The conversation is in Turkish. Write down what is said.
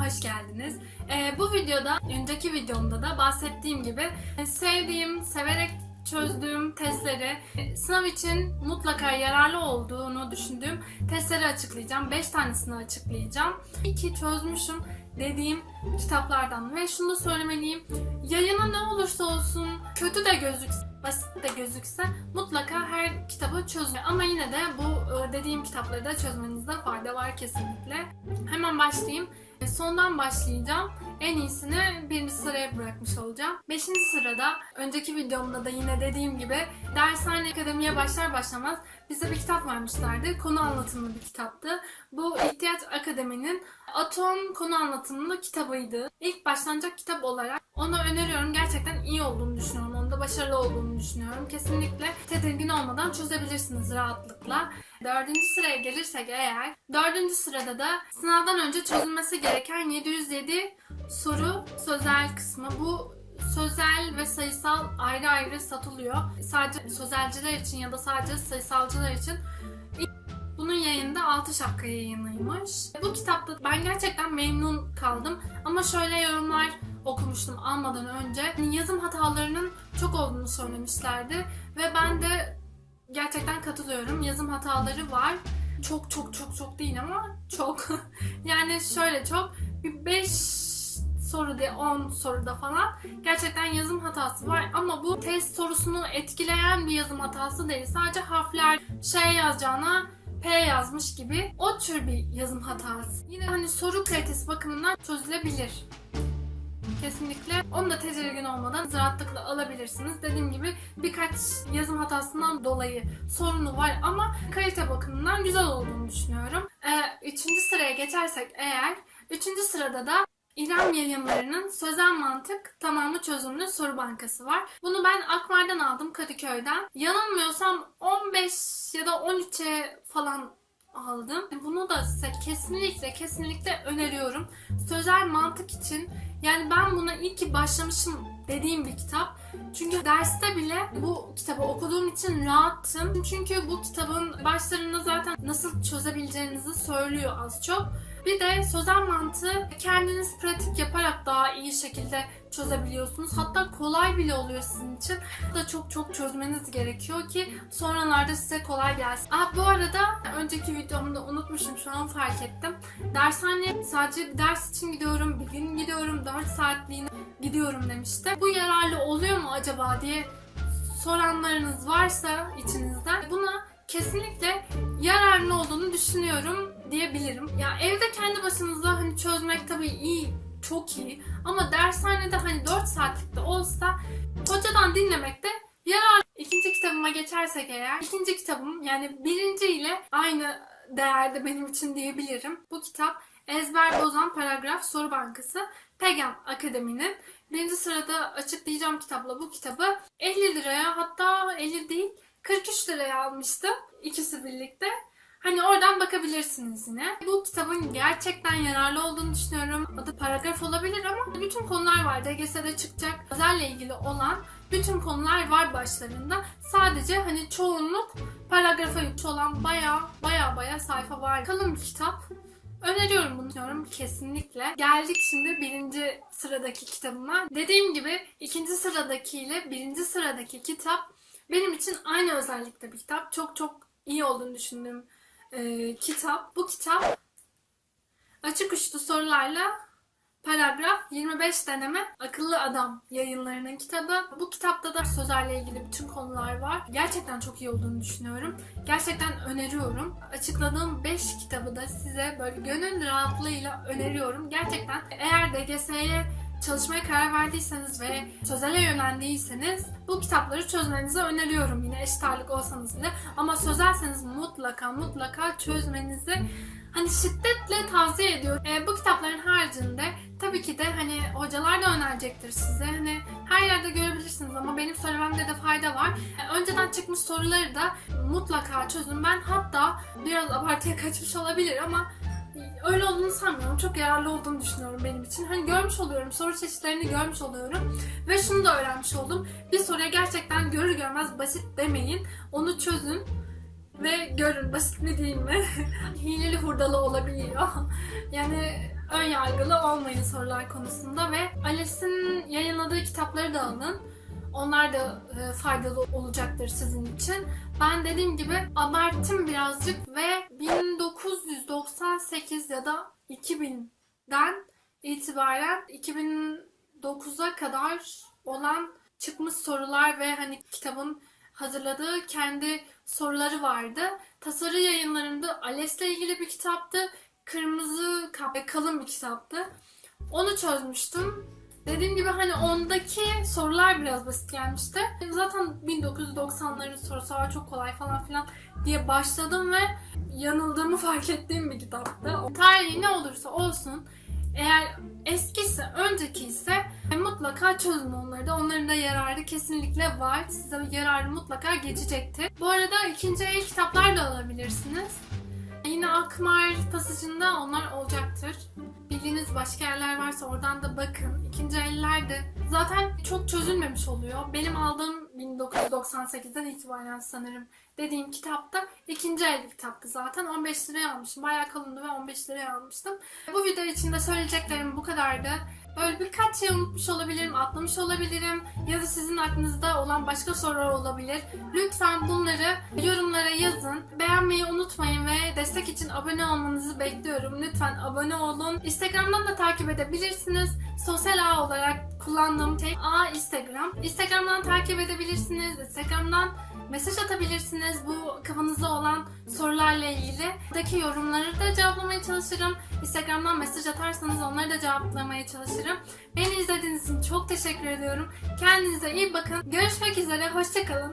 hoş geldiniz. Ee, bu videoda, önceki videomda da bahsettiğim gibi e, sevdiğim, severek çözdüğüm testleri, e, sınav için mutlaka yararlı olduğunu düşündüğüm testleri açıklayacağım. 5 tanesini açıklayacağım. İki çözmüşüm dediğim kitaplardan ve şunu da söylemeliyim. Yayını ne olursa olsun kötü de gözükse, basit de gözükse mutlaka her kitabı çözme. Ama yine de bu e, dediğim kitapları da çözmenizde fayda var kesinlikle. Hemen başlayayım. Sondan başlayacağım. En iyisini birinci sıraya bırakmış olacağım. Beşinci sırada, önceki videomda da yine dediğim gibi dershane akademiye başlar başlamaz bize bir kitap vermişlerdi. Konu anlatımlı bir kitaptı. Bu İhtiyaç Akademi'nin Atom konu anlatımlı kitabıydı. İlk başlanacak kitap olarak onu öneriyorum. Gerçekten iyi olduğunu düşünüyorum. Başarılı olduğunu düşünüyorum. Kesinlikle tedirgin olmadan çözebilirsiniz rahatlıkla. Dördüncü sıraya gelirsek eğer, dördüncü sırada da sınavdan önce çözülmesi gereken 707 soru sözel kısmı. Bu sözel ve sayısal ayrı ayrı satılıyor. Sadece sözelciler için ya da sadece sayısalcılar için bunun yayında Altı Şapka yayınıymış. Bu kitapta ben gerçekten memnun kaldım. Ama şöyle yorumlar okumuştum almadan önce. Hani Yazım hatalarının çok olduğunu söylemişlerdi. Ve ben de gerçekten katılıyorum. Yazım hataları var. Çok çok çok çok değil ama çok. yani şöyle çok. Bir 5 soru diye 10 soruda falan gerçekten yazım hatası var ama bu test sorusunu etkileyen bir yazım hatası değil. Sadece harfler şey yazacağına P yazmış gibi o tür bir yazım hatası. Yine hani soru kalitesi bakımından çözülebilir. Kesinlikle onu da tedirgin olmadan rahatlıkla alabilirsiniz. Dediğim gibi birkaç yazım hatasından dolayı sorunu var ama kalite bakımından güzel olduğunu düşünüyorum. Ee, üçüncü sıraya geçersek eğer, üçüncü sırada da İrem yayınlarının Sözel Mantık Tamamı Çözümlü Soru Bankası var. Bunu ben Akmar'dan aldım Kadıköy'den. Yanılmıyorsam 15 ya da 13'e falan aldım. Bunu da size kesinlikle kesinlikle öneriyorum. Sözel mantık için yani ben buna iyi ki başlamışım dediğim bir kitap. Çünkü derste bile bu kitabı okuduğum için rahattım. Çünkü bu kitabın başlarında zaten nasıl çözebileceğinizi söylüyor az çok. Bir de sözel mantığı kendiniz pratik yaparak daha iyi şekilde çözebiliyorsunuz. Hatta kolay bile oluyor sizin için. Da çok çok çözmeniz gerekiyor ki sonralarda size kolay gelsin. Aa, bu arada önceki videomda unutmuşum şu an fark ettim. Dershane sadece ders için gidiyorum, bir gün gidiyorum, 4 saatliğine gidiyorum demişti. Bu yararlı oluyor mu acaba diye soranlarınız varsa içinizden buna kesinlikle yararlı olduğunu düşünüyorum diyebilirim. Ya evde kendi başınıza hani çözmek tabii iyi, çok iyi ama dershanede hani 4 saatlikte olsa hocadan dinlemek de yararlı. İkinci kitabıma geçersek eğer, ikinci kitabım yani birinci ile aynı değerde benim için diyebilirim. Bu kitap Ezber Bozan Paragraf Soru Bankası Pegam Akademi'nin birinci sırada açıklayacağım kitapla bu kitabı 50 liraya hatta 50 değil 43 liraya almıştım ikisi birlikte. Hani oradan bakabilirsiniz yine. Bu kitabın gerçekten yararlı olduğunu düşünüyorum. Adı paragraf olabilir ama bütün konular var. DGS'de çıkacak özelle ilgili olan bütün konular var başlarında. Sadece hani çoğunluk paragrafa yüklü olan baya baya baya sayfa var. Kalın bir kitap. Öneriyorum bunu diyorum kesinlikle. Geldik şimdi birinci sıradaki kitabıma. Dediğim gibi ikinci sıradakiyle birinci sıradaki kitap benim için aynı özellikte bir kitap. Çok çok iyi olduğunu düşündüğüm e, kitap. Bu kitap açık uçlu sorularla paragraf 25 deneme akıllı adam yayınlarının kitabı. Bu kitapta da sözlerle ilgili bütün konular var. Gerçekten çok iyi olduğunu düşünüyorum. Gerçekten öneriyorum. Açıkladığım 5 kitabı da size böyle gönül rahatlığıyla öneriyorum. Gerçekten eğer DGS'ye çalışmaya karar verdiyseniz ve sözele yöneldiyseniz bu kitapları çözmenizi öneriyorum yine eşit ağırlık olsanız bile. Ama sözelseniz mutlaka mutlaka çözmenizi hani şiddetle tavsiye ediyorum. E, bu kitapların haricinde tabii ki de hani hocalar da önerecektir size. Hani her yerde görebilirsiniz ama benim söylememde de fayda var. E, önceden çıkmış soruları da mutlaka çözün. Ben hatta biraz abartıya kaçmış olabilir ama öyle olduğunu sanmıyorum. Çok yararlı olduğunu düşünüyorum benim için. Hani görmüş oluyorum, soru çeşitlerini görmüş oluyorum. Ve şunu da öğrenmiş oldum. Bir soruya gerçekten görür görmez basit demeyin. Onu çözün ve görün basit mi değil mi? Hileli hurdalı olabiliyor. yani ön yargılı olmayın sorular konusunda ve Alice'in yayınladığı kitapları da alın. Onlar da e, faydalı olacaktır sizin için. Ben dediğim gibi abarttım birazcık ve 1998 ya da 2000'den itibaren 2009'a kadar olan çıkmış sorular ve hani kitabın hazırladığı kendi soruları vardı. Tasarı yayınlarında Ales'le ilgili bir kitaptı. Kırmızı kalın bir kitaptı. Onu çözmüştüm. Dediğim gibi hani ondaki sorular biraz basit gelmişti. Zaten 1990'ların sorusu var çok kolay falan filan diye başladım ve yanıldığımı fark ettiğim bir kitaptı. Tarihi ne olursa olsun eğer eskiyse, önceki ise mutlaka çözün onları da. Onların da yararı kesinlikle var. Size yararı mutlaka geçecektir. Bu arada ikinci el kitaplar da alabilirsiniz. Yine Akmar pasajında onlar olacaktır. Bildiğiniz başka yerler varsa oradan da bakın. İkinci eller de zaten çok çözülmemiş oluyor. Benim aldığım 1998'den itibaren sanırım dediğim kitapta ikinci el kitaptı zaten. 15 liraya almışım. Bayağı kalındı ve 15 liraya almıştım. Bu video içinde söyleyeceklerim bu kadardı. Böyle birkaç şey unutmuş olabilirim, atlamış olabilirim ya da sizin aklınızda olan başka sorular olabilir. Lütfen bunları yorumlara yazın. Beğenmeyi unutmayın ve destek için abone olmanızı bekliyorum. Lütfen abone olun. Instagram'dan da takip edebilirsiniz. Sosyal ağ olarak kullandığım tek ağ Instagram. Instagram'dan takip edebilirsiniz. Instagram'dan mesaj atabilirsiniz bu kafanızda olan sorularla ilgili. Buradaki yorumları da cevaplamaya çalışırım. Instagram'dan mesaj atarsanız onları da cevaplamaya çalışırım. Beni izlediğiniz için çok teşekkür ediyorum. Kendinize iyi bakın. Görüşmek üzere. Hoşçakalın.